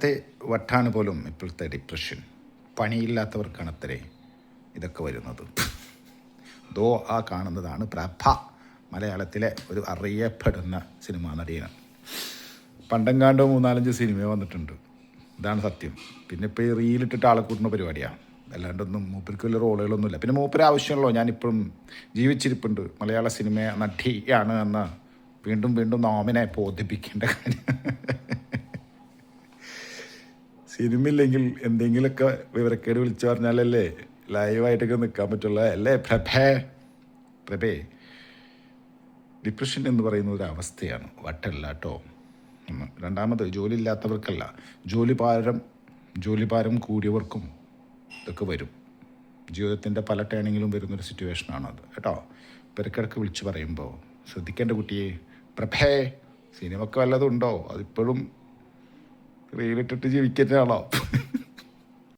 മലയാളത്തെ വട്ടാണ് പോലും ഇപ്പോഴത്തെ ഡിപ്രഷൻ പണിയില്ലാത്തവർക്കാണ് അത്രേ ഇതൊക്കെ വരുന്നത്. ദോ ആ കാണുന്നതാണ് പ്രഭ മലയാളത്തിലെ ഒരു അറിയപ്പെടുന്ന സിനിമാ നടിയാണ് പണ്ടെങ്കാണ്ടോ മൂന്നാലഞ്ച് സിനിമ വന്നിട്ടുണ്ട്. ഇതാണ് സത്യം. പിന്നെ ഇപ്പോൾ ഈ റീലിട്ടിട്ട് ആളെ കൂട്ടുന്ന പരിപാടിയാണ് അല്ലാണ്ടൊന്നും മൂപ്പർക്ക് വലിയ റോളുകളൊന്നുമില്ല. പിന്നെ മൂപ്പര് ആവശ്യമുള്ളൂ? ഞാനിപ്പോഴും ജീവിച്ചിരിപ്പുണ്ട്. മലയാള സിനിമ നടിയാണ് എന്ന് വീണ്ടും വീണ്ടും നോമിനെ ബോധിപ്പിക്കേണ്ട കാര്യം. സിനിമ ഇല്ലെങ്കിൽ എന്തെങ്കിലുമൊക്കെ വിവരക്കേട് വിളിച്ചു പറഞ്ഞാലല്ലേ ലൈവായിട്ടൊക്കെ നിൽക്കാൻ പറ്റുള്ള. അല്ലേ പ്രഭേ? പ്രഭേ ഡിപ്രഷൻ എന്ന് പറയുന്ന ഒരു അവസ്ഥയാണ് വട്ടല്ല കേട്ടോ രണ്ടാമത് ജോലി ഇല്ലാത്തവർക്കല്ല. ജോലി ഭാരം ജോലി ഭാരം കൂടിയവർക്കും ഇതൊക്കെ വരും. ജീവിതത്തിന്റെ പല ടേണിങ്ങിലും വരുന്നൊരു സിറ്റുവേഷനാണത് കേട്ടോ? പെരക്കിടക്ക് വിളിച്ച് പറയുമ്പോൾ ശ്രദ്ധിക്കേണ്ട കുട്ടിയെ പ്രഭേ സിനിമക്ക് വല്ലതും ഉണ്ടോ? അതിപ്പോഴും റീലിട്ടിട്ട് ജീവിക്കുന്നതാണോ